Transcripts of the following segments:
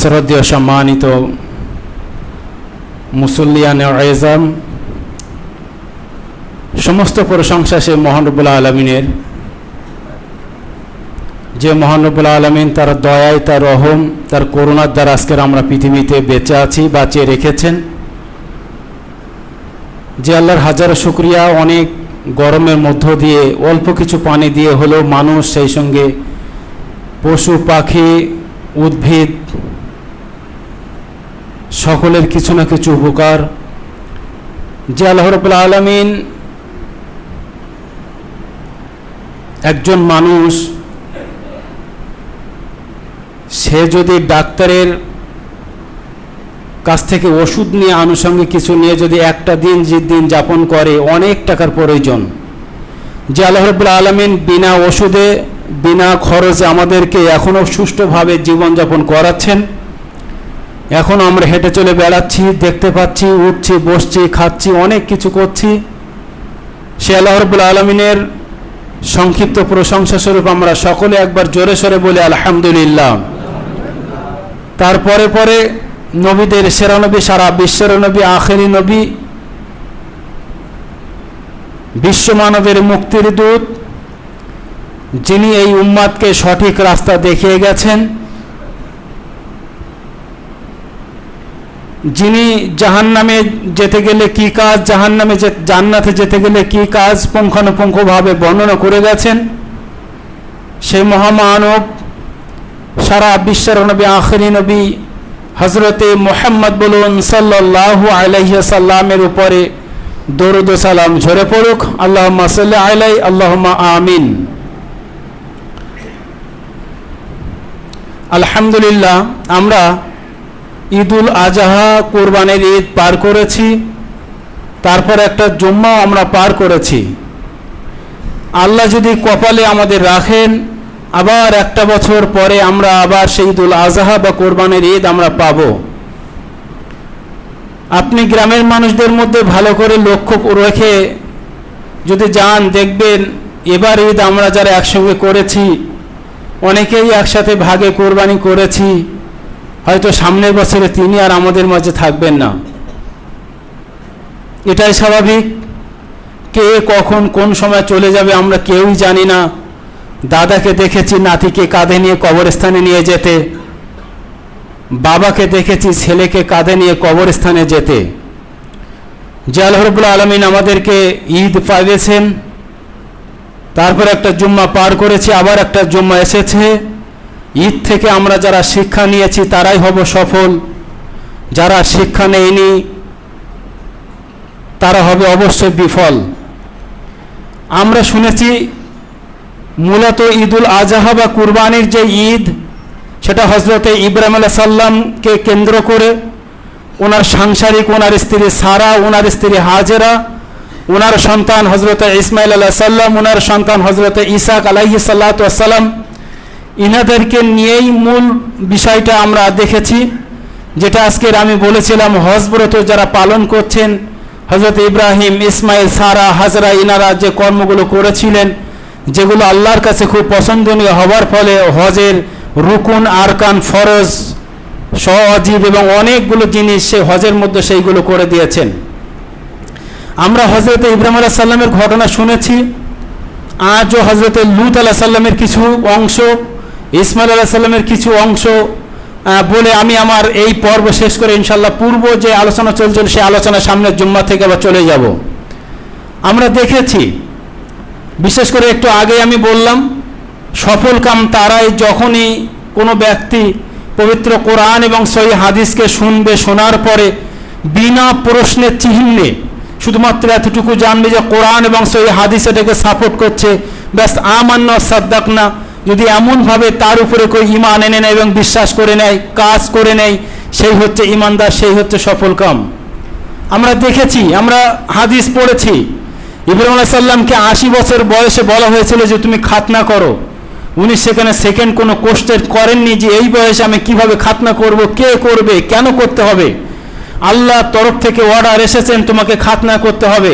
শ্রদ্ধেয় সম্মানিত মুসল্লিয়ান এজাম সমস্ত প্রশংসা সে মহানবুল্লাহ আলমিনের। যে মহানবুল্লাহ আলমিন তার দয়ায়, তার রহম, তার করুণার দ্বারা আজকের আমরা পৃথিবীতে বেঁচে আছি, বাঁচিয়ে রেখেছেন। যে আল্লাহর হাজার শুক্রিয়া, অনেক গরমের মধ্য দিয়ে, অল্প কিছু পানি দিয়ে হলেও মানুষ সেই সঙ্গে পশু, পাখি, উদ্ভিদ সকলের কিছু না কিছু উপকার। যে আল্লাহ রবুল্লা আলমিন একজন মানুষ, সে যদি ডাক্তারের কাছ থেকে ওষুধ নিয়ে আনুষঙ্গিক কিছু নিয়ে যদি একটা দিন যে দিন যাপন করে, অনেক টাকার প্রয়োজন। যে আল্লাহ রবুল্লা আলমিন বিনা ওষুধে, বিনা খরচে আমাদেরকে এখনও সুষ্ঠুভাবে জীবনযাপন করাচ্ছেন। এখন আমরা হেঁটে চলে বেড়াচ্ছি, দেখতে পাচ্ছি, উঠছি, বসছি, খাচ্ছি, অনেক কিছু করছি। সে আল্লাহ রবুল্লা আলমিনের সংক্ষিপ্ত প্রশংসা স্বরূপ আমরা সকলে একবার জোরে সরে বলি, আলহামদুলিল্লাহ। তারপরে পরে নবীদের সেরা নবী, সারা বিশ্বের নবী, আখেরি নবী বিশ্বমানবের মুক্তির দূত, যিনি এই উম্মাদকে সঠিক রাস্তা দেখিয়ে গেছেন। যিনি জাহান নামে যেতে গেলে কি কাজ জাহান নামে জান্নাতে যেতে গেলে কি কাজ পুঙ্খানুপুঙ্খভাবে বর্ণনা করে গেছেন সেই মহামানব, সারা বিশ্বের নবী, আখরি নবী হজরতে মোহাম্মদ বলুন সাল্লাহ আলহিসাল্লামের উপরে দরুদ সালাম ঝরে পড়ুক। আল্লাহ সাল্লাহ আলাই আল্লাহ আমিন। আলহামদুলিল্লাহ, আমরা ঈদুল আজহা কোরবানের ঈদ পার করেছি। তারপর একটা জুম্মাও আমরা পার করেছি। আল্লাহ যদি কপালে আমাদের রাখেন, আবার একটা বছর পরে আমরা আবার সেই ঈদুল আজহা বা কোরবানের ঈদ আমরা পাব। আপনি গ্রামের মানুষদের মধ্যে ভালো করে লক্ষ্য রেখে যদি যান, দেখবেন এবার ঈদ আমরা যারা একসঙ্গে করেছি, অনেকেই একসাথে ভাগে কোরবানি করেছি। হয়তো সামনের বছরে তিনি আর আমাদের মাঝে থাকবেন না। এটাই স্বাভাবিক। কে কখন কোন সময় চলে যাবে আমরা কেউই জানি না। দাদাকে দেখেছি নাতিকে কাঁধে নিয়ে কবরস্থানে নিয়ে যেতে। বাবাকে দেখেছি ছেলেকে কাঁধে নিয়ে কবরস্থানে যেতে। যে আলহরবুল আলমিন আমাদেরকে ঈদ পাইয়েছেন, তারপর একটা জুম্মা পার করেছি, আবার একটা জুম্মা এসেছে। ঈদ থেকে আমরা যারা শিক্ষা নিয়েছি, তারাই হব সফল। যারা শিক্ষা নেয়নি, তারা হবে অবশ্যই বিফল। আমরা শুনেছি, মূলত ঈদুল আজহা বা কুরবানির যে ঈদ, সেটা হজরতে ইব্রাহিম আল্লাহ সাল্লামকে কেন্দ্র করে ওনার সাংসারিক, ওনার স্ত্রী সারা, ওনার স্ত্রী হাজেরা, ওনার সন্তান হজরত ইসমাইল আল্লাহ সাল্লাম ওনার সন্তান হজরত ইসাক আলাহি সাল্লাতাম ইনাদেরকে নিয়েই মূল বিষয়টা আমরা দেখেছি, যেটা আজকের আমি বলেছিলাম, হজব্রত যারা পালন করছেন হজরত ইব্রাহিম, ইসমাইল, সারা, হাজরা, ইনারা যে কর্মগুলো করেছিলেন, যেগুলো আল্লাহর কাছে খুব পছন্দনীয় হওয়ার ফলে হজের রুকুন, আরকান, ফরজ সজীব এবং অনেকগুলো জিনিস সে হজের মধ্যে সেইগুলো করে দিয়েছেন। আমরা হজরত ইব্রাহিম আলাহ সাল্লামের ঘটনা শুনেছি, আজও হজরত লুত আলাহ সাল্লামের কিছু অংশ ইসমাইল আলাহ সাল্লামের কিছু অংশ বলে আমি আমার এই পর্ব শেষ করে ইনশাল্লাহ পূর্ব যে আলোচনা চলছিল সেই আলোচনা সামনের জুম্মা থেকে আবার চলে যাব। আমরা দেখেছি, বিশেষ করে একটু আগে আমি বললাম, সফল কাম তারাই যখনই কোনো ব্যক্তি পবিত্র কোরআন এবং সই হাদিসকে শুনবে, শোনার পরে বিনা প্রশ্নের চিহ্নে শুধুমাত্র এতটুকু জানবে যে কোরআন এবং সই হাদিস এটাকে সাপোর্ট করছে। ব্যাস আমান্য সাদ্দাক না যদি এমনভাবে তার উপরে কেউ ইমান এনে নেয় এবং বিশ্বাস করে নেয়, কাজ করে নেয়, সেই হচ্ছে ইমানদার সেই হচ্ছে সফল কাম। আমরা দেখেছি, আমরা হাদিস পড়েছি, ইব্রাহিম আলাহ সাল্লামকে আশি বছর বয়সে বলা হয়েছিল যে তুমি খাতনা করো। উনি সেখানে সেকেন্ড কোনো কোশ্চেন করেননি যে এই বয়সে আমি কীভাবে খাতনা করব, কে করবে, কেন করতে হবে? আল্লাহ তরফ থেকে অর্ডার এসেছেন, তোমাকে খাতনা করতে হবে।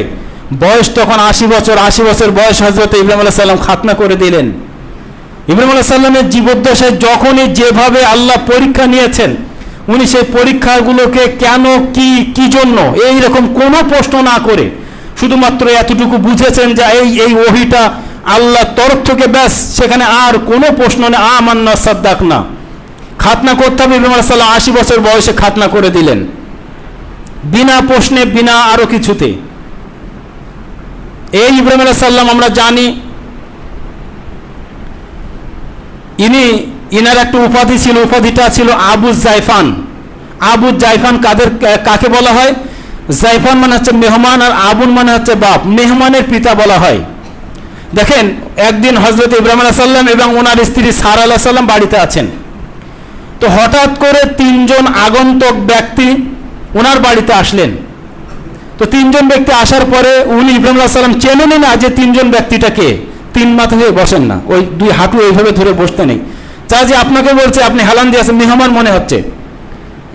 বয়স তখন আশি বছর আশি বছর বয়স হজরত ইব্রাহিম আলাহ সাল্লাম খাতনা করে দিলেন। ইব্রাহিম আলাহ সাল্লামের জীবদ্দশায় যখনই যেভাবে আল্লাহ পরীক্ষা নিয়েছেন, উনি সেই পরীক্ষাগুলোকে কেন, কি কি জন্য এই রকম কোনো প্রশ্ন না করে শুধুমাত্র এতটুকু বুঝেছেন যে এই এই ওহিটা আল্লাহ তরফ থেকে ব্যাস, সেখানে আর কোনো প্রশ্ন নেই, আমান্না সাদ্দাক না। খাতনা করতে হবে, ইব্রাহিম আলাইহিস সালাম আশি বছর বয়সে খাতনা করে দিলেন। বিনা প্রশ্নে, বিনা আরও কিছুতে। এই ইব্রাহিম আলাইহিস সাল্লাম আমরা জানি ইনি, ইনার একটা উপাধি ছিল, উপাধিটা ছিল আবু জাইফান। আবু জাইফান কাদের কাকে বলা হয়? জাইফান মানে হচ্ছে মেহমান আর আবুন মানে হচ্ছে বাপ। মেহমানের পিতা বলা হয়। দেখেন, একদিন হজরত ইব্রাহিম আলাহ সাল্লাম এবং ওনার স্ত্রী সার আল্লাহ সাল্লাম বাড়িতে আছেন। তো হঠাৎ করে তিনজন আগন্তক ব্যক্তি ওনার বাড়িতে আসলেন। তো তিনজন ব্যক্তি আসার পরে উনি ইব্রাহিম আলাহ সাল্লাম চেনেনই না যে তিনজন ব্যক্তিটাকে তিন মাথা হয়ে বসেন না। ওই দুই হাঁটু এইভাবে ধরে বসতে নেই। চা যে আপনাকে বলছে, আপনি হেলান দিয়ে আছেন, মেহমান মনে হচ্ছে।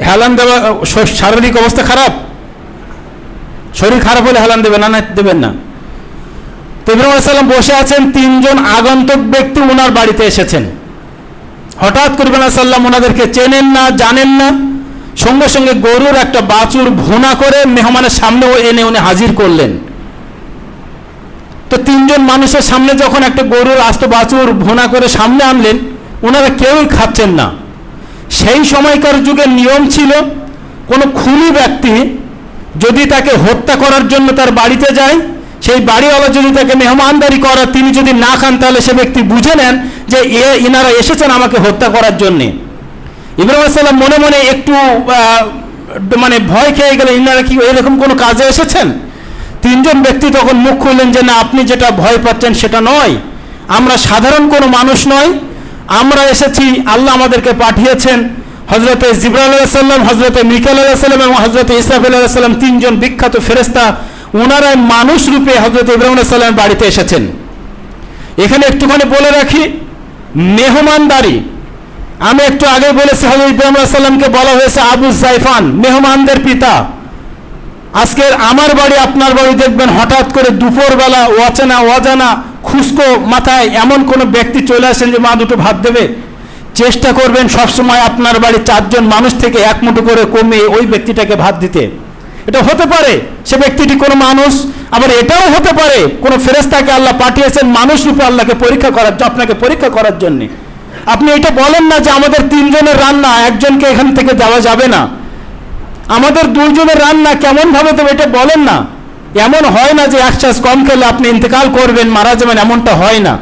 হেলান দেওয়া শারীরিক অবস্থা খারাপ? শরীর খারাপ হলে হেলান দেবেন, না দেবেন না। তো ইব্রাহিম আলাইহিস সালাম বসে আছেন, তিনজন আগন্তক ব্যক্তি ওনার বাড়িতে এসেছেন। হঠাৎ করে ইব্রাহিম আলাইহিস সাল্লাম ওনাদেরকে চেনেন না, জানেন না। সঙ্গে সঙ্গে গরুর একটা বাছুর ভুনা করে মেহমানের সামনে এনে উনি হাজির করলেন। তো তিনজন মানুষের সামনে যখন একটা গরুর আস্ত বাছুর ভুনা করে সামনে আনলেন, ওনারা কেউই খাচ্ছেন না। সেই সময়কার যুগের নিয়ম ছিল, কোনো খুনি ব্যক্তি যদি তাকে হত্যা করার জন্য তার বাড়িতে যায়, সেই বাড়িওয়ালা যদি তাকে মেহমানদারি করার, তিনি যদি না খান, তাহলে সে ব্যক্তি বুঝে নেন যে এ ইনারা এসেছেন আমাকে হত্যা করার জন্যে। ইব্রাহিম সাল্লাম মনে মনে একটু মানে ভয় খেয়ে গেলেন, ইনারা কি এরকম কোনো কাজে এসেছেন? তিনজন ব্যক্তি তখন মুখ খুললেন যে না, আপনি যেটা ভয় পাচ্ছেন সেটা নয়। আমরা সাধারণ কোনো মানুষ নয় আমরা এসেছি, আল্লাহ আমাদেরকে পাঠিয়েছেন। হজরতে জিব্রাইল আলাইসাল্লাম হজরতে মিকাল আলাইসাল্লাম এবং হজরতে ইসরাফিল আলাইসাল্লাম তিনজন বিখ্যাত ফেরেস্তা ওনারাই মানুষ রূপে হজরত ইব্রাহিম আলাইসাল্লামের বাড়িতে এসেছেন। এখানে একটুখানি বলে রাখি, মেহমানদারি। আমি একটু আগে বলেছি হজরত ইব্রাহিম আলাইসাল্লামকে বলা হয়েছে আবু জাইফান, মেহমানদের পিতা। আজকের আমার বাড়ি, আপনার বাড়ি দেখবেন হঠাৎ করে দুপুরবেলা অচেনা, অজানা, খুস্কো মাথায় এমন কোনো ব্যক্তি চলে আসেন যে মা দুটো ভাত দেবে। চেষ্টা করবেন সবসময় আপনার বাড়ি চারজন মানুষ থেকে এক মুঠো করে কমে ওই ব্যক্তিটাকে ভাত দিতে। এটা হতে পারে সে ব্যক্তিটি কোনো মানুষ, আবার এটাও হতে পারে কোনো ফেরেস্তাকে আল্লাহ পাঠিয়েছেন মানুষ রূপে আল্লাহকে পরীক্ষা করার আপনাকে পরীক্ষা করার জন্যে। আপনি এটা বলেন না যে আমাদের তিনজনের রান্না একজনকে এখান থেকে যাওয়া যাবে না। আমাদের দুজনের রান্না কেমন ভাবে দেবে এটা বলেন না। এমন হয় না যে এক চাষ কম খেলে আপনি ইন্তেকাল করবেন, মারা যাবেন, এমনটা হয় না।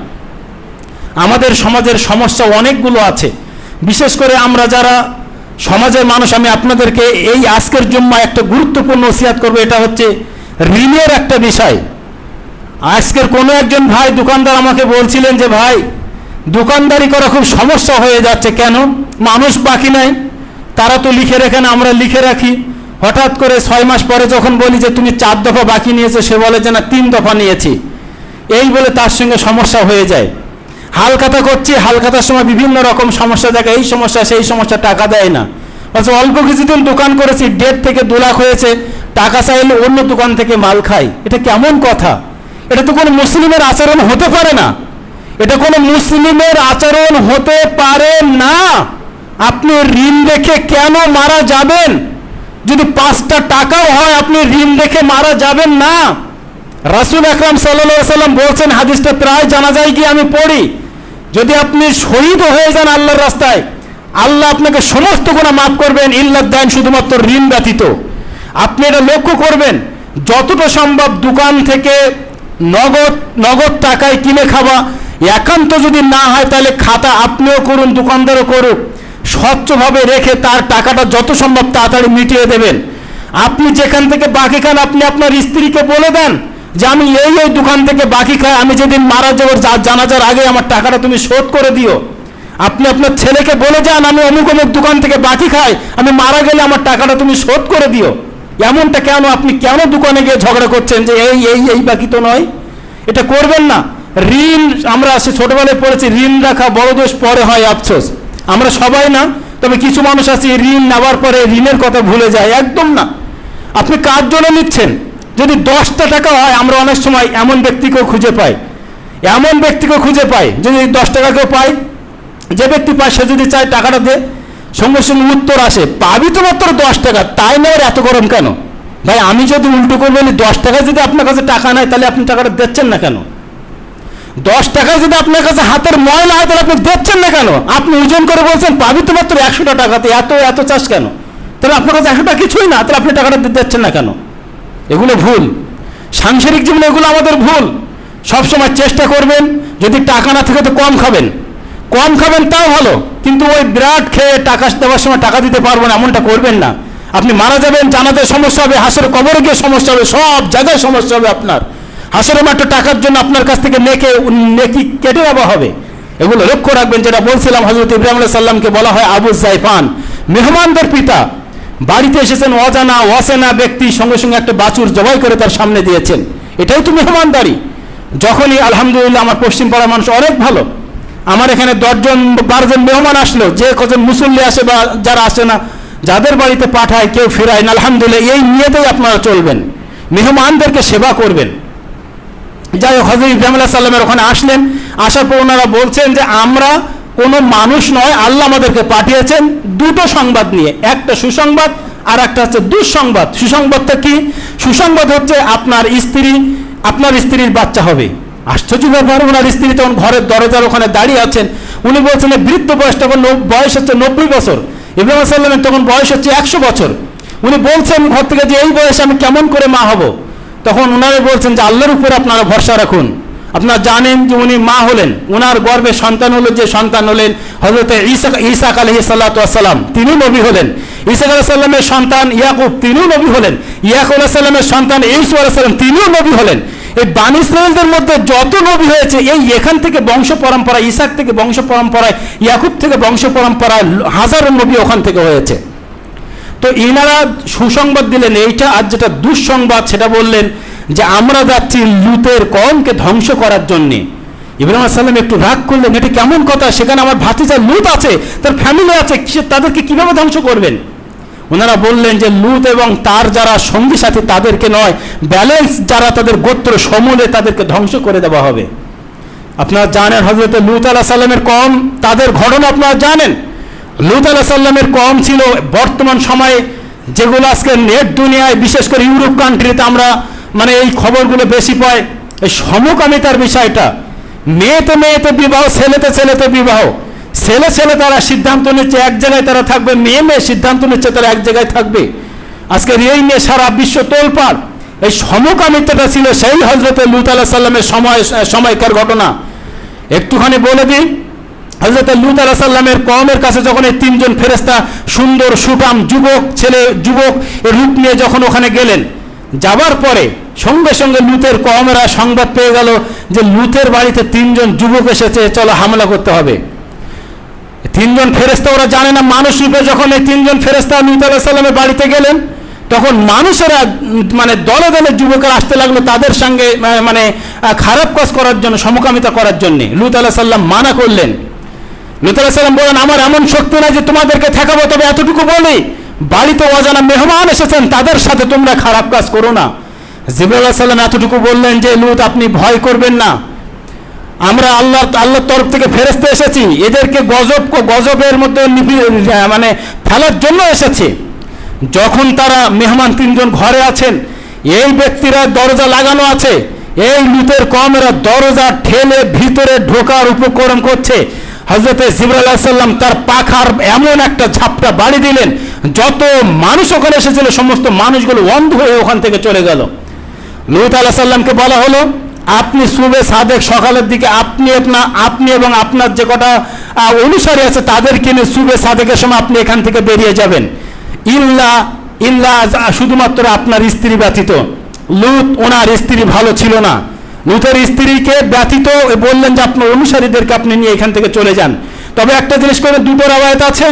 আমাদের সমাজের সমস্যা অনেকগুলো আছে। বিশেষ করে আমরা যারা সমাজের মানুষ, আমি আপনাদেরকে এই আজকের জন্য একটা গুরুত্বপূর্ণ ওসিয়াত করব, এটা হচ্ছে ঋণের একটা বিষয়। আজকের কোনো একজন ভাই দোকানদার আমাকে বলছিলেন যে, ভাই, দোকানদারি করা খুব সমস্যা হয়ে যাচ্ছে কেন? মানুষ বাকি নাই। তারা তো লিখে রেখে না, আমরা লিখে রাখি। হঠাৎ করে ছয় মাস পরে যখন বলি যে, তুমি চার দফা বাকি নিয়েছো, সে বলে যে, না, তিন দফা নিয়েছি। এই বলে তার সঙ্গে সমস্যা হয়ে যায়। হালখাতা করছি, হালখাতার সময় বিভিন্ন রকম সমস্যা দেখা, এই সমস্যা, সেই সমস্যা, টাকা দেয় না। অথচ অল্প কিছুদিন দোকান করেছি, দেড় থেকে দু লাখ হয়েছে, টাকা চাইলে অন্য দোকান থেকে মাল খাই। এটা কেমন কথা? এটা তো কোনো মুসলিমের আচরণ হতে পারে না। এটা কোনো মুসলিমের আচরণ হতে পারে না। আপনি ঋণ রেখে কেন মারা যাবেন? যদি পাঁচটা টাকাও হয়, আপনি ঋণ রেখে মারা যাবেন না। রাসুল আকরাম সাল্লা সাল্লাম বলছেন, হাদিসটা প্রায় জানা যায় কি আমি পড়ি। যদি আপনি শহীদ হয়ে যান আল্লাহর রাস্তায়, আল্লাহ আপনাকে সমস্ত গুণা মাফ করবেন ইল্লাদ দেন শুধুমাত্র ঋণ ব্যতীত। আপনি এটা লক্ষ্য করবেন, যতটা সম্ভব দোকান থেকে নগদ নগদ টাকায় কিনে খাওয়া। একান্ত যদি না হয়, তাহলে খাতা আপনিও করুন, দোকানদারও করুক। স্বচ্ছভাবে রেখে তার টাকাটা যত সম্ভব তাড়াতাড়ি মিটিয়ে দেবেন। আপনি যেখান থেকে বাকি খান, আপনি আপনার স্ত্রীকে বলে দেন যে, আমি এই এই দোকান থেকে বাকি খাই, আমি যেদিন মারা যাব জানাজার আগে আমার টাকাটা তুমি শোধ করে দিও। আপনি আপনার ছেলেকে বলে যান, আমি অমুক অমুক দোকান থেকে বাকি খাই, আমি মারা গেলে আমার টাকাটা তুমি শোধ করে দিও। এমনটা কেন? আপনি কেন দোকানে গিয়ে ঝগড়া করছেন যে, এই এই এই বাকি তো নয়? এটা করবেন না। ঋণ, আমরা সে ছোটবেলায় পড়েছি, ঋণ রাখা বড় দোষ, পরে হয় আফসোস। আমরা সবাই না, তবে কিছু মানুষ আছে ঋণ নেওয়ার পরে ঋণের কথা ভুলে যায়, একদম না। আপনি কার জন্য নিচ্ছেন? যদি দশটা টাকা হয়, আমরা অনেক সময় এমন ব্যক্তিকেও খুঁজে পাই। এমন ব্যক্তিকেও খুঁজে পাই, যদি দশ টাকা কেউ পায়, যে ব্যক্তি পায়, সে যদি চায় টাকাটা দে। সঙ্গে সঙ্গে উত্তর আসে, পাবি তো মাত্র দশ টাকা, তাই নেওয়ার এত গরম কেন? ভাই, আমি যদি উল্টো করে বলি, দশ টাকা যদি আপনার কাছে টাকা নেয় তাহলে আপনি টাকাটা দিচ্ছেন না কেন? দশ টাকা যদি আপনার কাছে হাতের ময়লা হয়, তাহলে আপনি দেখছেন না কেন? আপনি ওজন করে বলছেন, পাবি তো মাত্র একশোটা টাকাতে, এত এত চাষ কেন? তাহলে আপনার কাছে একশো টাকা কিছুই না, তাহলে আপনি টাকাটা দিতে যাচ্ছেন না কেন? এগুলো ভুল। সাংসারিক জীবনে এগুলো আমাদের ভুল। সবসময় চেষ্টা করবেন, যদি টাকা না থাকে তো কম খাবেন। কম খাবেন তাও ভালো, কিন্তু ওই বিরাট খেয়ে টাকা দেওয়ার সময় টাকা দিতে পারব না, এমনটা করবেন না। আপনি মারা যাবেন, জানাতে সমস্যা হবে, হাসের কবরে গিয়ে সমস্যা হবে, সব জায়গায় সমস্যা হবে আপনার। হাসরের মাত্র টাকার জন্য আপনার কাছ থেকে নেকে, নেকি কেটে নেওয়া হবে। এগুলো লক্ষ্য রাখবেন, যেটা বলছিলাম হজরত ইব্রাহিম আলাইহিস সাল্লামকে বলা হয় আবু জাইফান মেহমানদের পিতা বাড়িতে এসেছেন, অজানা, অচেনা ব্যক্তি সঙ্গে সঙ্গে একটা বাছুর জবাই করে তার সামনে দিয়েছেন। এটাই তো মেহমানদারি। যখনই আলহামদুলিল্লাহ আমার পশ্চিম পাড়ার মানুষ অনেক ভালো। আমার এখানে দশজন, বারোজন মেহমান আসলো, যে কজন মুসল্লি আসে বা যারা আসে না, যাদের বাড়িতে পাঠায়, কেউ ফেরায় না, আলহামদুলিল্লাহ, এই নিয়েতেই আপনারা চলবেন। মেহমানদেরকে সেবা করবেন। যাই হোক হজরত ইব্রাহিম আলাহ সাল্লামের ওখানে আসলেন। আসার পর ওনারা বলছেন যে, আমরা কোনো মানুষ নয়, আল্লাহ আমাদেরকে পাঠিয়েছেন দুটো সংবাদ নিয়ে। একটা সুসংবাদ আর একটা হচ্ছে দুঃসংবাদ। সুসংবাদটা কি? সুসংবাদ হচ্ছে আপনার স্ত্রী, আপনার স্ত্রীর বাচ্চা হবে। আশ্চর্য ব্যাপার, ওনার স্ত্রী তখন ঘরের দরজার ওখানে দাঁড়িয়ে আছেন। উনি বলছেন বৃদ্ধ বয়স তখন বয়স হচ্ছে নব্বই বছর। ইব্রাহিম সাল্লামের তখন বয়স হচ্ছে একশো বছর। উনি বলছেন ঘর থেকে যে, এই বয়সে আমি কেমন করে মা হব? তখন ওনারা বলছেন যে আল্লাহর উপর আপনারা ভরসা রাখুন। আপনারা জানেন যে উনি মা হলেন। ওনার গর্ভে সন্তান হলো যে সন্তান হলেন হজরত ইসা ইসাক আলহি সাল্লাম তিনিও নবী হলেন। ইসাক আলাহ সাল্লামের সন্তান ইয়াকুব, তিনিও নবী হলেন। ইয়াকুব আলাহ সাল্লামের সন্তান ইসু আলাহ সাল্লাম তিনিও নবী হলেন। এই বানি মধ্যে যত নবী হয়েছে, এই এখান থেকে বংশ পরম্পরা, ইসাক থেকে বংশ পরম্পরায়, ইয়াকুব থেকে বংশ পরম্পরায় হাজারো নবী ওখান থেকে হয়েছে। তো ইনারা সুসংবাদ দিলেন, এইটা আর যেটা দুঃসংবাদ, সেটা বললেন যে আমরা যাচ্ছি লুতের কমকে ধ্বংস করার জন্যে। ইব্রাহিম সাল্লাম একটু রাগ করলেন, এটা কেমন কথা? সেখানে আমার ভাতিজা লুত আছে, তার ফ্যামিলি আছে তাদেরকে কীভাবে ধ্বংস করবেন? ওনারা বললেন যে লুত এবং তার যারা সঙ্গী সাথী, তাদেরকে নয় ব্যালেন্স যারা তাদের গোত্র সমূলে তাদেরকে ধ্বংস করে দেওয়া হবে। আপনারা জানেন হজরত লুত আলাহ সাল্লামের কম, তাদের ঘটনা আপনারা জানেন। লুত আলাহ সাল্লামের কম ছিল বর্তমান সময়ে, যেগুলো আজকে নেট দুনিয়ায়, বিশেষ করে ইউরোপ কান্ট্রিতে আমরা মানে এই খবরগুলো বেশি পাই, এই সমকামিতার বিষয়টা। মেয়েতে মেয়েতে বিবাহ, ছেলেতে ছেলেতে বিবাহ। ছেলে ছেলে তারা সিদ্ধান্ত নিচ্ছে, এক জায়গায় তারা থাকবে, মেয়ে মেয়ে সিদ্ধান্ত নিচ্ছে, তারা এক জায়গায় থাকবে। আজকে এই নিয়ে সারা বিশ্ব তোলপাড়। এই সমকামিতাটা ছিল সেই হজরত লুত আলাহ সাল্লামের সময় সময়কার ঘটনা। একটুখানি বলে দিই হজরত লুত আলাহ সাল্লামের কমের কাছে যখন এই তিনজন ফেরেস্তা সুন্দর সুটাম যুবক, ছেলে, যুবক রূপ নিয়ে যখন ওখানে গেলেন, যাবার পরে সঙ্গে সঙ্গে লুতের কমেরা সংবাদ পেয়ে গেল যে লুতের বাড়িতে তিনজন যুবক এসেছে, চলো হামলা করতে হবে। তিনজন ফেরেস্তা ওরা জানে না, মানুষ রূপে যখন এই তিনজন ফেরেস্তা লুত আলাহ সাল্লামের বাড়িতে গেলেন, তখন মানুষেরা মানে দলে দলে যুবকেরা আসতে লাগল তাদের সঙ্গে মানে খারাপ কাজ করার জন্য, সমকামিতা করার জন্যে। লুত আলাহ সাল্লাম মানা করলেন। লুত আলাহ বলেন, আমার এমন শক্তি নাই যে তোমাদেরকে ঠেকাবো, তবে এতটুকু বলি, বাড়িতে অজানা মেহমান এসেছেন, তাদের সাথে তোমরা খারাপ কাজ করো না। জিবুল সাল্লাম এতটুকু বললেন যে, লুত, আপনি ভয় করবেন না। আমরা আল্লাহ, আল্লাহর তরফ থেকে ফেরেস্তে এসেছি। এদেরকে গজব, গজবের মধ্যে মানে ফেলার জন্য এসেছে। যখন তারা মেহমান তিনজন ঘরে আছেন, এই ব্যক্তিরা দরজা লাগানো আছে। এই লুতের কমেরা দরজা ঠেলে ভিতরে ঢোকার উপকরণ করছে। হজরতে সাল্লাম তার পাখার এমন একটা ঝাপটা বাড়ি দিলেন, যত মানুষ ওখানে এসেছিল, সমস্ত মানুষগুলো অন্ধ হয়ে ওখান থেকে চলে গেল। লুত আলাহ সাল্লামকে বলা হলো, আপনি সুবে সাদেক সকালের দিকে, আপনি আপনার, আপনি এবং আপনার যে কটা অনুসারী আছে, তাদের কিনে সুবে সাদেকের সময় আপনি এখান থেকে বেরিয়ে যাবেন। ইল্লা ইল্লা, শুধুমাত্র আপনার স্ত্রী ব্যতীত। লুত, ওনার স্ত্রী ভালো ছিল না। লুতের স্ত্রীকে ব্যথিত বললেন যে আপনার অনুসারীদেরকে আপনি নিয়ে এখান থেকে চলে যান। তবে একটা জিনিস করে দুটো রাবায়ত আছে,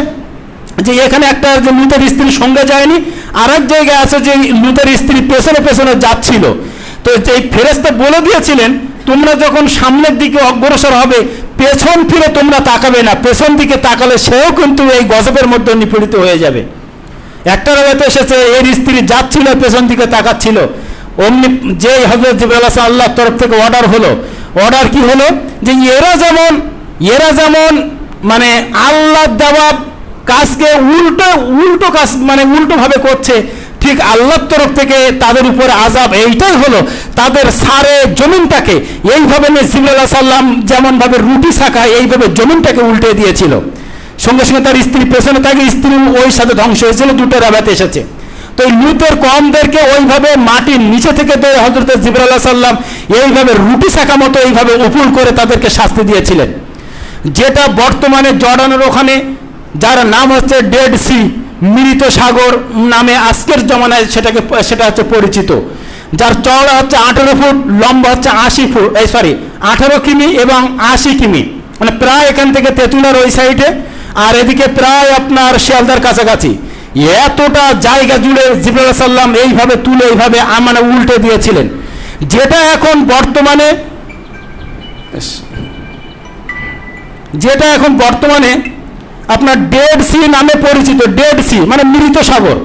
যে এখানে একটা যে লুতের স্ত্রী সঙ্গে যায়নি আর এক জায়গায় আছে যে লুতের স্ত্রী পেছনে পেছনে যাচ্ছিল। তো এই ফেরেস্তা বলে দিয়েছিলেন, তোমরা যখন সামনের দিকে অগ্রসর হবে, পেছন ফিরে তোমরা তাকাবে না, পেছন দিকে তাকালে সেও কিন্তু এই গজবের মধ্যে নিপীড়িত হয়ে যাবে। একটা রাতে এসেছে, এর স্ত্রী যাচ্ছিল, পেছন দিকে তাকাচ্ছিল। অমনি যে হজরত জিবরাল হাসান আল্লাহর তরফ থেকে অর্ডার হলো। অর্ডার কি হলো? যে এরা যেমন এরা যেমন মানে আল্লাহ দেওয়া কাজকে উল্টো উল্টো কাজ মানে উল্টোভাবে করছে, ঠিক আল্লাহর তরফ থেকে তাদের উপরে আজাব এইটাই হলো তাদের সারে জমিনটাকে। এইভাবে জিবুল্লাহ সাল্লাম যেমনভাবে রুটি শাখায় এইভাবে জমিনটাকে উল্টে দিয়েছিল। সঙ্গে সঙ্গে তার স্ত্রী পেছনে থাকে স্ত্রী ওই সাথে ধ্বংস হয়েছিল, দুটো রাবাতে এসেছে। তো লুতের কমদেরকে ওইভাবে মাটির নিচে থেকে ধরে হজরত জিবরাল্লাহ সাল্লাম এইভাবে রুটি শাখা মতো এইভাবে উপুল করে তাদেরকে শাস্তি দিয়েছিলেন। যেটা বর্তমানে জর্ডানের ওখানে, যার নাম হচ্ছে ডেড সি, মৃত সাগর নামে আজকের জমানায় সেটাকে, সেটা হচ্ছে পরিচিত। যার চওড়া হচ্ছে আঠেরো ফুট, লম্বা হচ্ছে আশি ফুট, এই সরি আঠেরো কিমি এবং আশি কিমি। মানে প্রায় এখান থেকে তেঁতুলার ওই সাইডে আর এদিকে প্রায় আপনার শিয়ালদার কাছাকাছি। এতটা জায়গা জুড়ে জিবরাল সাল্লাম এইভাবে তুলে এইভাবে আ- মানে উল্টে দিয়েছিলেন। যেটা এখন বর্তমানে যেটা এখন বর্তমানে আপনার ডেড সি নামে পরিচিত, ডেড সি মানে মৃত সাগর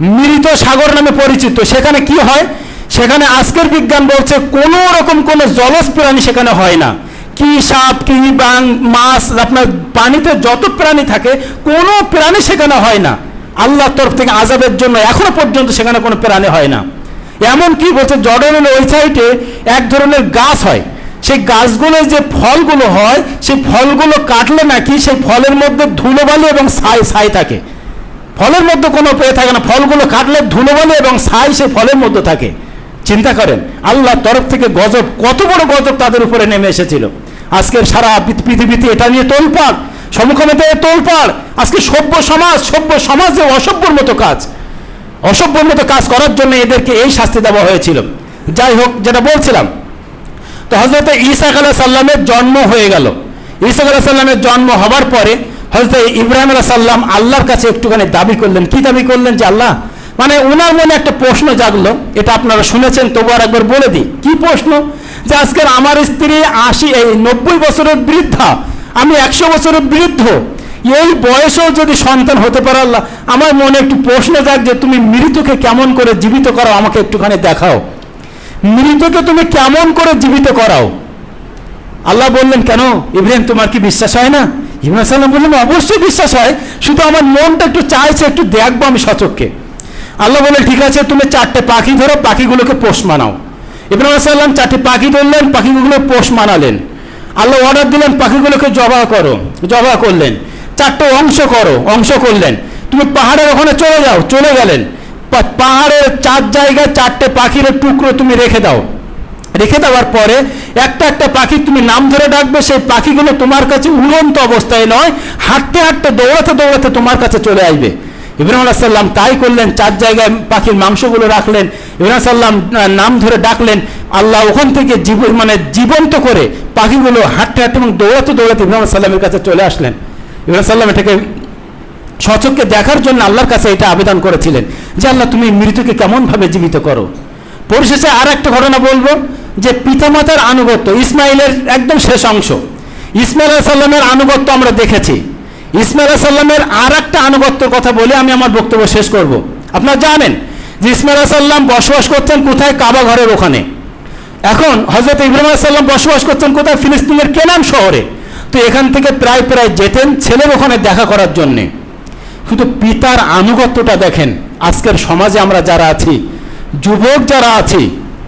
মৃত সাগর নামে পরিচিত। সেখানে কি হয়? সেখানে আজকের বিজ্ঞান বলছে কোনো রকম কোনো জলজ প্রাণী সেখানে হয় না। কি সাপ, কি বাং মাছ, আপনার পানিতে যত প্রাণী থাকে, কোনো প্রাণী সেখানে হয় না। আল্লাহর তরফ থেকে আজাবের জন্য এখনও পর্যন্ত সেখানে কোনো প্রাণী হয় না। এমন কি বলছে, জর্ডানের ওই সাইডে এক ধরনের গাছ হয়। সেই গাছগুলোর যে ফলগুলো হয়, সেই ফলগুলো কাটলে নাকি সেই ফলের মধ্যে ধুলোবালি এবং ছাই ছাই থাকে। ফলের মধ্যে কোনো পেয়ে থাকে না, ফলগুলো কাটলে ধুলোবালি এবং ছাই সেই ফলের মধ্যে থাকে। চিন্তা করেন আল্লাহ তরফ থেকে গজব, কত বড় গজব তাদের উপরে নেমে এসেছিল। আজকের সারা পৃথ- পৃথিবীতে এটা নিয়ে তোলপাড়। সমুখমেতে তোলপাড়। আজকে সভ্য সমাজ, সভ্য সমাজে অসভ্যর মতো কাজ। অসভ্যর মতো কাজ করার জন্য এদেরকে এই শাস্তি দেওয়া হয়েছিল। যাই হোক, যেটা বলছিলাম, তো হজরত ইসাক আলাহ সাল্লামের জন্ম হয়ে গেল। ইসাক আলাহ সাল্লামের জন্ম হবার পরে হজরত ইব্রাহিম আলাহ সাল্লাম আল্লাহর কাছে একটুখানি দাবি করলেন। কি দাবি করলেন যে আল্লাহ? মানে ওনার মনে একটা প্রশ্ন জাগলো, এটা আপনারা শুনেছেন, তবু আর একবার বলে দিই। কি প্রশ্ন? যে আজকের আমার স্ত্রী আশি, এই নব্বই বছরের বৃদ্ধা আমি একশো বছরের বৃদ্ধ। এই বয়সেও যদি সন্তান হতে পারে আল্লাহ, আমার মনে একটু প্রশ্ন যাক যে তুমি মৃতকে কেমন করে জীবিত করো আমাকে একটুখানি দেখাও। মৃতকে তুমি কেমন করে জীবিত করাও? আল্লাহ বললেন, কেন? ইব্রাহিম, তোমার কি বিশ্বাস হয় না? ইব্রাহিম সাল্লাম বললেন, অবশ্যই বিশ্বাস হয়। শুধু আমার মনটা একটু চাইছে, একটু দেখব আমি সচককে আল্লাহ বললেন, ঠিক আছে, তুমি চারটে পাখি ধরো, পাখিগুলোকে পোষ মানাও। ইব্রাহিম সাল্লাম চারটে পাখি ধরলেন, পাখিগুলো পোষ মানালেন। আল্লাহ অর্ডার দিলেন, পাখিগুলোকে জবা করো, জবা করলেন। চারটে অংশ করো, অংশ করলেন। তুমি পাহাড়ের ওখানে চলে যাও, চলে গেলেন। পাহাড়ের চার জায়গায় চারটে পাখির টুকরো তুমি রেখে দাও। রেখে দেওয়ার পরে একটা একটা পাখি তুমি নাম ধরে ডাকবে, সেই পাখিগুলো তোমার কাছে উড়ন্ত অবস্থায় নয়, হাঁটতে হাঁটতে, দৌড়াতে দৌড়াতে তোমার কাছে চলে আসবে। ইব্রাহিম আলাহ সাল্লাম তাই করলেন, চার জায়গায় পাখির মাংসগুলো রাখলেন, ইব্রাহিম সাল্লাম নাম ধরে ডাকলেন, আল্লাহ ওখান থেকে জীব মানে জীবন্ত করে পাখিগুলো হাঁটতে হাঁটতে এবং দৌড়াতে দৌড়াতে ইব্রাহিম সাল্লামের কাছে চলে আসলেন। ইব্রাহিম সাল্লাম এটাকে সচককে দেখার জন্য আল্লাহর কাছে এটা আবেদন করেছিলেন যে, আল্লাহ, তুমি মৃত্যুকে কেমনভাবে জীবিত করো? পরিশেষে আর একটা ঘটনা বলব যে, পিতামাতার আনুগত্য, ইসমাইলের একদম শেষ অংশ। ইসমাইল সাল্লামের আনুগত্য আমরা দেখেছি। ইসমাইল সাল্লামের আর একটা আনুগত্যের কথা বলে আমি আমার বক্তব্য শেষ করব। আপনারা জানেন, যে ইসমাইল সাল্লাম বসবাস করতেন কোথায়? কাবা ঘরের ওখানে। এখন হজরত ইব্রাহিম সাল্লাম বসবাস করছেন কোথায়? ফিলিস্তিনের কেনান শহরে। তো এখান থেকে প্রায় প্রায় যেতেন ছেলের ওখানে দেখা করার জন্যে। কিন্তু পিতার আনুগত্যটা দেখেন, আজকের সমাজে আমরা যারা আছি, যুবক যারা আছি,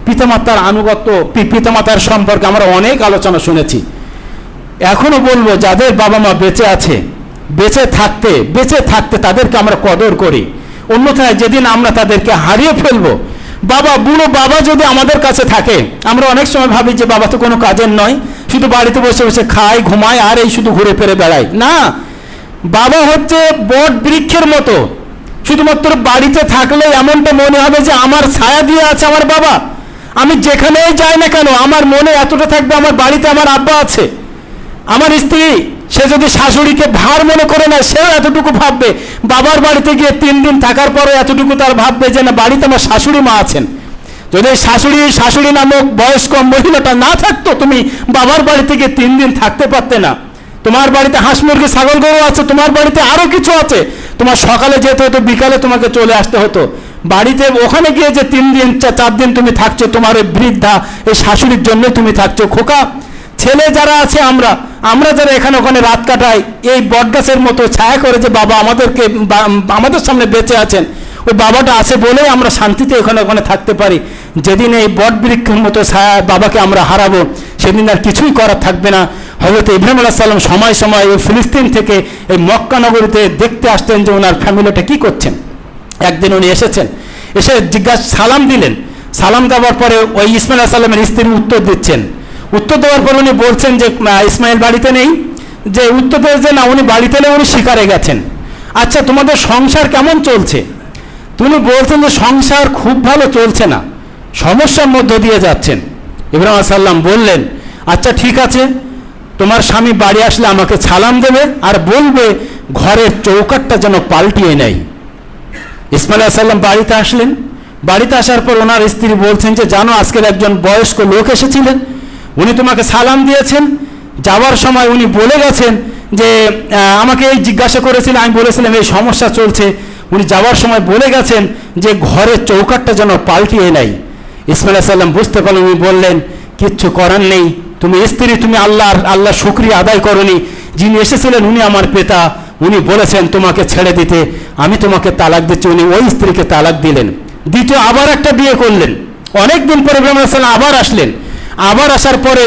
পিতামাতার আনুগত্য পিতামাতার সম্পর্কে আমরা অনেক আলোচনা শুনেছি। এখনও বলব, যাদের বাবা মা বেঁচে আছে বেঁচে থাকতে বেঁচে থাকতে তাদেরকে আমরা কদর করি। অন্যথায় যেদিন আমরা তাদেরকে হারিয়ে ফেলব, বাবা, বুড়ো বাবা যদি আমাদের কাছে থাকে, আমরা অনেক সময় ভাবি যে বাবা তো কোনো কাজের নয়, শুধু বাড়িতে বসে বসে খায় ঘুমায় আর এই শুধু ঘুরে ফিরে বেড়ায় না, বাবা হচ্ছে বট বৃক্ষের মতো। শুধুমাত্র বাড়িতে থাকলে এমনটা মনে হবে যে আমার ছায়া দিয়ে আছে আমার বাবা। আমি যেখানেই যাই না কেন, আমার মনে এতটা থাকবে, আমার বাড়িতে আমার আব্বা আছে। আমার স্ত্রী সে যদি শাশুড়িকে ভার মনে করে না সেও এতটুকু ভাববে। বাবার বাড়িতে গিয়ে তিন দিন থাকার পরে এতটুকু তার ভাববে যে, না, বাড়িতে আমার শাশুড়ি মা আছেন। যদি শাশুড়ি শাশুড়ি নামক বয়স্ক মহিলাটা না থাকতো, তুমি বাবার বাড়িতে গিয়ে তিন দিন থাকতে পারতে না। তোমার বাড়িতে হাঁস মুরগি, ছাগল গরু আছে, তোমার বাড়িতে আরও কিছু আছে। তোমার সকালে যেতে হতো, বিকালে তোমাকে চলে আসতে হতো। বাড়িতে ওখানে গিয়ে যে তিন দিন চার দিন তুমি থাকছো, তোমার ওই বৃদ্ধা, এই শাশুড়ির জন্য তুমি থাকছো খোকা। ছেলে যারা আছে আমরা আমরা যারা এখানে ওখানে রাত কাটাই, এই বটগাছের মতো ছায়া করে যে বাবা আমাদেরকে আমাদের সামনে বেঁচে আছেন, ওই বাবাটা আছে বলেই আমরা শান্তিতে এখানে ওখানে থাকতে পারি। যেদিন এই বট বৃক্ষের মতো ছায়া বাবাকে আমরা হারাবো, সেদিন আর কিছুই করার থাকবে না। হয়তো ইব্রাহিম আলাহ সাল্লাম সময় সময় ওই ফিলিস্তিন থেকে এই মক্কা নগরীতে দেখতে আসতেন যে ওনার ফ্যামিলিটা কী করছেন। একদিন উনি এসেছেন, এসে জিজ্ঞাসা সালাম দিলেন। সালাম দেওয়ার পরে ওই ইসমাইল সাল্লামের স্ত্রী উত্তর দিচ্ছেন উত্তর দেওয়ার পর উনি বলছেন যে ইসমাইল বাড়িতে নেই। যে উত্তর দিয়েছে না, উনি বাড়িতে নেই, উনি শিকারে গেছেন। আচ্ছা তোমাদের সংসার কেমন চলছে? তুমি বলছেন যে সংসার খুব ভালো চলছে না, সমস্যার মধ্য দিয়ে যাচ্ছেন। ইব্রাহিম সাল্লাম বললেন আচ্ছা ঠিক আছে, তোমার স্বামী বাড়ি আসলে আমাকে ছালাম দেবে আর বলবে ঘরের চৌকাটটা যেন পাল্টিয়ে নেয়। ইসমাইল সাল্লাম বাড়িতে আসলেন। বাড়িতে আসার পর ওনার স্ত্রী বলছেন যে, জানো, আজকের একজন বয়স্ক লোক এসেছিলেন উনি তোমাকে সালাম দিয়েছেন। যাওয়ার সময় উনি বলে গেছেন যে আমাকে এই জিজ্ঞাসা করেছিলেন আমি বলেছিলাম, এই সমস্যা চলছে। উনি যাওয়ার সময় বলে গেছেন যে, ঘরের চৌকাটটা যেন পাল্টিয়ে নেয়। ইসমাইল সাল্লাম বুঝতে পারলেন, উনি বললেন, কিচ্ছু করার নেই। তুমি স্ত্রী, তুমি আল্লাহর আল্লাহ শুক্রিয়া আদায় করনি। যিনি এসেছিলেন, উনি আমার পিতা। উনি বলেছেন, তোমাকে ছেড়ে দিতে, আমি তোমাকে তালাক দিচ্ছি। উনি ওই স্ত্রীকে তালাক দিলেন। দ্বিতীয় আবার একটা বিয়ে করলেন। অনেকদিন পরে ইব্রাহিম আবার আসলেন। আবার আসার পরে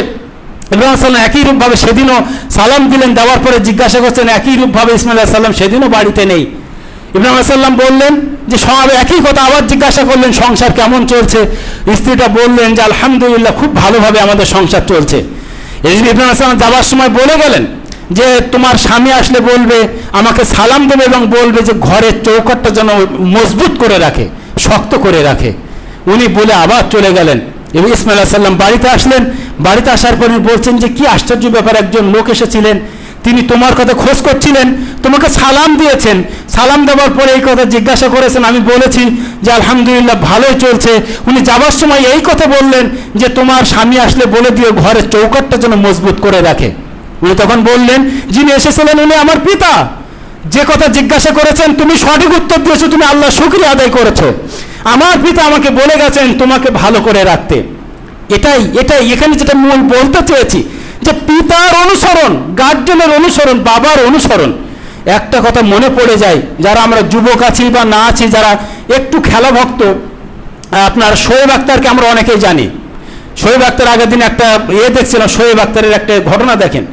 ইব্রাহিম সালাম একই রূপভাবে সেদিনও সালাম দিলেন, দেওয়ার পরে জিজ্ঞাসা করছেন, একই রূপভাবে ইসমাইল সালাম সেদিনও বাড়িতে নেই। ইব্রাহিম সালাম বললেন যে সব একই কথা আবার জিজ্ঞাসা করলেন, সংসার কেমন চলছে? স্ত্রীটা বললেন যে, আলহামদুলিল্লাহ খুব ভালোভাবে আমাদের সংসার চলছে। এই ইব্রাহিম আলাইহিস যাওয়ার সময় বলে গেলেন যে, তোমার স্বামী আসলে বলবে, আমাকে সালাম দেবে এবং বলবে যে, ঘরের চৌকাটটা যেন মজবুত করে রাখে, শক্ত করে রাখে। উনি বলে আবার চলে গেলেন। এবং ইসমাইল সাল্লাম বাড়িতে আসলেন। বাড়িতে আসার পর বলছেন যে, কি আশ্চর্য ব্যাপার, একজন লোক এসেছিলেন। তিনি তোমার কথা খোঁজ করছিলেন, তোমাকে সালাম দিয়েছেন। সালাম দেওয়ার পরে এই কথা জিজ্ঞাসা করেছেন। আমি বলেছি যে, আলহামদুলিল্লাহ, ভালোই চলছে। উনি যাবার সময় এই কথা বললেন যে, তোমার স্বামী আসলে বলে দিও, ঘরের চৌকাটটা যেন মজবুত করে রাখে। উনি তখন বললেন, যিনি এসেছিলেন উনি আমার পিতা। যে কথা জিজ্ঞাসা করেছেন, তুমি সঠিক উত্তর দিয়েছ, তুমি আল্লাহ শুক্রিয়া আদায় করেছ। আমার পিতা আমাকে বলে গেছেন তোমাকে ভালো করে রাখতে। এটাই এটাই, এখানে যেটা মূল বলতে চেয়েছি, যে পিতার অনুসরণ গার্জেনের অনুসরণ, বাবার অনুসরণ, একটা কথা মনে পড়ে যায়, যারা আমরা যুবক আছি বা না আছি, যারা একটু খেলা ভক্ত আপনার শোয়েব আক্তারকে আমরা অনেকেই জানি। শোয়েব আক্তার আগের দিন একটা ইয়ে দেখছিলাম, শোয়েব আক্তারের একটা ঘটনা দেখেন।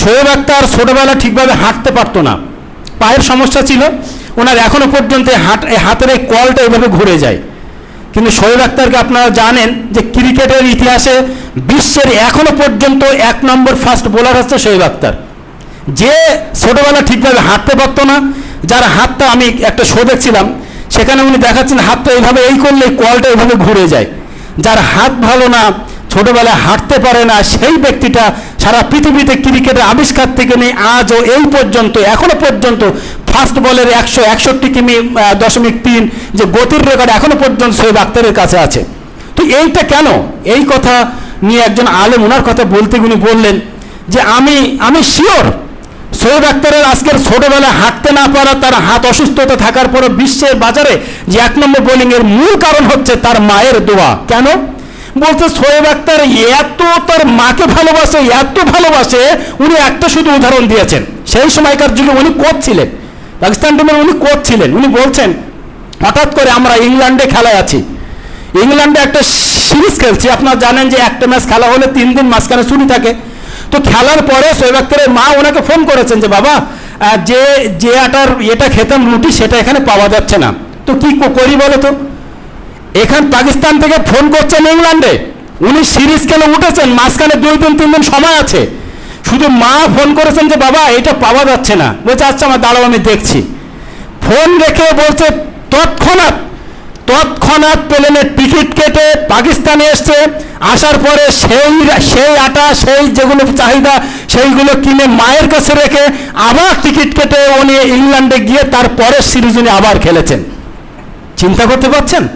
শোয়েব আক্তার ছোটবেলা ঠিকভাবে হাঁটতে পারতো না। পায়ের সমস্যা ছিল ওনার এখনও পর্যন্ত হাত হাতের এই কলটা এভাবে ঘুরে যায়। কিন্তু শোয়েব আক্তারকে আপনারা জানেন যে ক্রিকেটের ইতিহাসে বিশ্বের এখনও পর্যন্ত এক নম্বর ফার্স্ট বোলার হচ্ছে শোয়েব আক্তার। যে ছোটোবেলা ঠিকভাবে হাঁটতে পারতো না, যার হাতটা আমি একটা শো দেখছিলাম, সেখানে উনি দেখাচ্ছেন হাতটা এইভাবে এই করলে কলটা এইভাবে ঘুরে যায়। যার হাত ভালো না, ছোটোবেলায় হাঁটতে পারে না, সেই ব্যক্তিটা সারা পৃথিবীতে ক্রিকেটের আবিষ্কার থেকে নিয়ে আজও এই পর্যন্ত, এখনও পর্যন্ত ফার্স্ট বলের একশো একষট্টি কিমি দশমিক তিন যে গতির রেকর্ড এখনও পর্যন্ত শোয়েব আক্তারের কাছে আছে। তো এইটা কেন? এই কথা নিয়ে একজন আলেম ওনার কথা বলতে উনি বললেন যে আমি আমি শিওর সৈয়দ আক্তারের আজকের ছোটবেলায় হাঁটতে না পারা, তার হাত অসুস্থতা থাকার পরও বিশ্বের বাজারে যে এক নম্বর বোলিং এর মূল কারণ হচ্ছে তার মায়ের দোয়া। কেন? বলছে সোয়েব আক্তার এত তার মাকে ভালোবাসে, এত ভালোবাসে, উনি একটা শুধু উদাহরণ দিয়েছেন। সেই সময়কার যুগে উনি কোচ ছিলেন। পাকিস্তান টিমের উনি কোচ ছিলেন। উনি বলছেন, হঠাৎ করে আমরা ইংল্যান্ডে খেলায় আছি। ইংল্যান্ডে একটা সিরিজ খেলছি। আপনারা জানেন যে একটা ম্যাচ খেলা হলে তিন দিন মাঝখানে ছুটি থাকে। তো খেলার পরে শোয়েব আক্তারের মা ওনাকে ফোন করেছেন যে, বাবা যে যে আটার এটা খেতাম, রুটি সেটা এখানে পাওয়া যাচ্ছে না। তো কি, করি বলো তো? এখান পাকিস্তান থেকে ফোন করছেন ইংল্যান্ডে। উনি সিরিজ খেলে উঠেছেন, মাঝখানে দুই দিন, তিন দিন সময় আছে। শুধু মা ফোন করেছেন যে, বাবা, এটা পাওয়া যাচ্ছে না। বলছে আচ্ছা আমার দাঁড়াও, আমি দেখছি। ফোন রেখে বলছে, তৎক্ষণাৎ তৎক্ষণাৎ প্লেনের টিকিট কেটে পাকিস্তানে এসছে। আসার পরে সেই সেই আটা, সেই যেগুলো চাহিদা, সেইগুলো কিনে মায়ের কাছে রেখে আবার টিকিট কেটে উনি ইংল্যান্ডে গিয়ে তারপরের সিরিজ উনি আবার খেলেছেন। চিন্তা করতে পারছেন?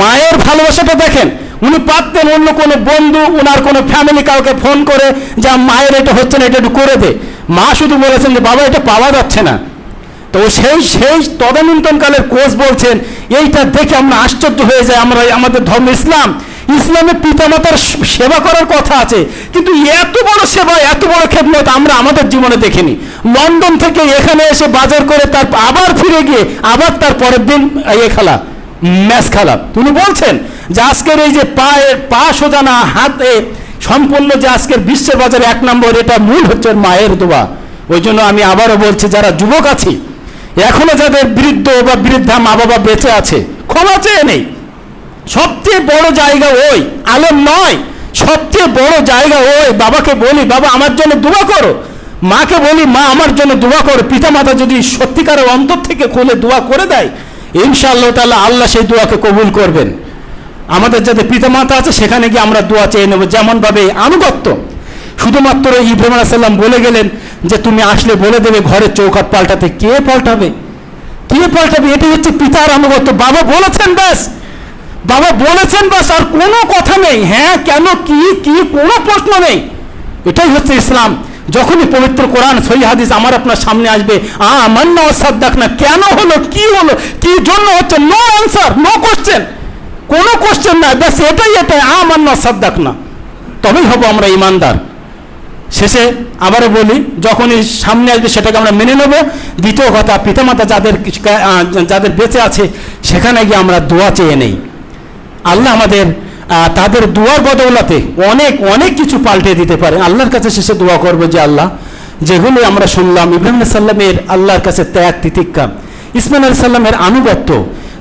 মায়ের ভালোবাসাটা দেখেন, উনি পারতেন অন্য কোনো বন্ধু ওনার কোনো ফ্যামিলি কাউকে ফোন করে যে মায়ের এটা হচ্ছে না, এটা একটু করে দে। মা শুধু বলেছেন যে, বাবা, এটা পাওয়া যাচ্ছে না। তো সেই সেই তদানীন্তনকালের কোচ বলছেন, এইটা দেখে আমরা আশ্চর্য হয়ে যায় আমরা আমাদের ধর্ম ইসলাম। ইসলামে পিতামাতার সেবা করার কথা আছে, কিন্তু এত বড় সেবা, এত বড় খেদমত আমরা আমাদের জীবনে দেখিনি। লন্ডন থেকে এখানে এসে বাজার করে তার, আবার ফিরে গিয়ে, আবার তার পরের দিন এ খেলা। ম্যাচ খেলা তিনি বলছেন যে আজকের এই যে পায়ে পা সোজা না, হাতে সম্পূর্ণ যে আজকের বিশ্বের বাজারে এক নম্বর, এটা মূল হচ্ছে মায়ের দোয়া। ওই জন্য আমি আবারও বলছি, যারা যুবক আছি, এখনও যাদের বৃদ্ধ বা বৃদ্ধা মা বাবা বেঁচে আছে, ক্ষমা চেয়ে নেই। সবচেয়ে বড় জায়গা ওই, আলেম নয়। সবচেয়ে বড় জায়গা ওই, বাবাকে বলি, বাবা, আমার জন্য দোয়া করো। মাকে বলি, মা, আমার জন্য দোয়া করো। পিতা মাতা যদি সত্যিকারের অন্তর থেকে খুলে দোয়া করে দেয় ইনশাআল্লাহ তাআলা আল্লাহ সেই দোয়াকে কবুল করবেন। আমাদের যাতে পিতামাতা আছে, সেখানে গিয়ে আমরা দোয়া চেয়ে নেব। যেমনভাবে আনুগত্য, শুধুমাত্র ইব্রাহিম আলাইহিস সালাম বলে গেলেন যে, তুমি আসলে বলে দেবে ঘরের চৌকাট পাল্টাতে কে পাল্টাবে? কে পাল্টাবে? এটাই হচ্ছে পিতার আনুগত্য। বাবা বলেছেন, ব্যাস, বাবা বলেছেন বাস আর কোনো কথা নেই। হ্যাঁ কেন, কি কি, কোনো প্রশ্ন নেই। এটাই হচ্ছে ইসলাম। যখনই পবিত্র কোরআন সই হাদিস আমার আপনার সামনে আসবে, আ, মান্না সাদ্দাক না কেন হলো, কি হলো, কি জন্য হচ্ছে নো আনসার নো কোশ্চেন কোনো কোশ্চেন না ব্যাস এটাই এটাই, আ, মান্না সাদ্দাক না তবেই হব আমরা ইমানদার। শেষে আবারও বলি, যখনই সামনে আসবে সেটাকে আমরা মেনে নেব। দ্বিতীয় কথা, পিতামাতা যাদের যাদের বেঁচে আছে, সেখানে গিয়ে আমরা দোয়া চেয়ে নেই। আল্লাহ আমাদের তাদের দোয়ার বদৌলাতে অনেক অনেক কিছু পাল্টে দিতে পারে। আল্লাহর কাছে শেষে দোয়া করব যে আল্লাহ, যেগুলো আমরা শুনলাম, ইব্রাহিম সাল্লামের আল্লাহর কাছে ত্যাগ, তিতিক্ষা, ইসমাইল আলাইহিস সাল্লামের আনুগত্য,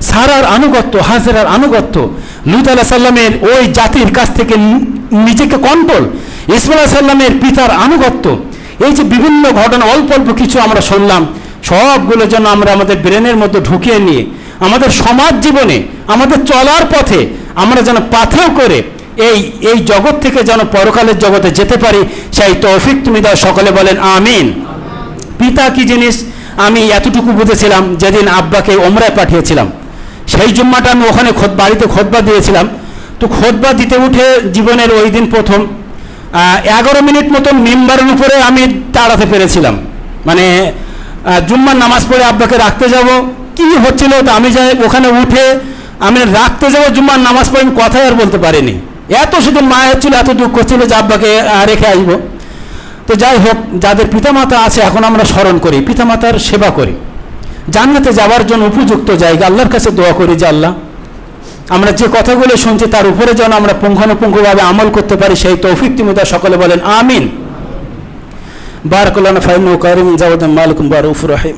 সারার আনুগত্য, হাজেরার আনুগত্য, লুত আলাহ সাল্লামের ওই জাতির কাছ থেকে নিজেকে কন্ট্রোল, ইসমাইল আলাইহিস সাল্লামের পিতার আনুগত্য, এই যে বিভিন্ন ঘটনা, অল্প অল্প কিছু আমরা শুনলাম, সবগুলো যেন আমরা আমাদের ব্রেনের মধ্যে ঢুকিয়ে নিয়ে, আমাদের সমাজ জীবনে, আমাদের চলার পথে আমরা যেন পাথেও করে এই এই জগৎ থেকে যেন পরকালের জগতে যেতে পারি, সেই তৌফিক তুমি দাও। সকলে বলেন, আমিন। পিতা কি জিনিস? আমি এতটুকু বুঝেছিলাম যেদিন আব্বাকে ওমরায় পাঠিয়েছিলাম। সেই জুম্মাটা আমি ওখানে খোদ, বাড়িতে খোদবা দিয়েছিলাম। তো খোদবা দিতে উঠে জীবনের ওই দিন প্রথম এগারো মিনিট মতন মেম্বারের উপরে আমি দাঁড়াতে পেরেছিলাম। মানে জুম্মার নামাজ পড়ে আব্বাকে রাখতে যাব। কি হচ্ছিল তো আমি যাই, ওখানে উঠে আমি রাখতে যাব জুম্মার নামাজ পড়ে, আমি কথাই আর বলতে পারিনি। এত শুধু মায়ের ছিল, এত দুঃখ ছিল যে আব্বাকে রেখে আসব। তো যাই হোক, যাদের পিতামাতা আছে, এখন আমরা স্মরণ করি, পিতামাতার সেবা করি। জান্নাতে যাওয়ার জন্য উপযুক্ত জায়গা, আল্লাহর কাছে দোয়া করি যে আল্লাহ, আমরা যে কথাগুলো শুনছি তার উপরে যেন আমরা পুঙ্খানুপুঙ্খভাবে আমল করতে পারি, সেই তৌফিক তুমি তা সকলে বলেন, আমিন। বারাকুল্লাহ ফাইন কারিম জাওয়াদ মালিকুম বারুফ রহিম।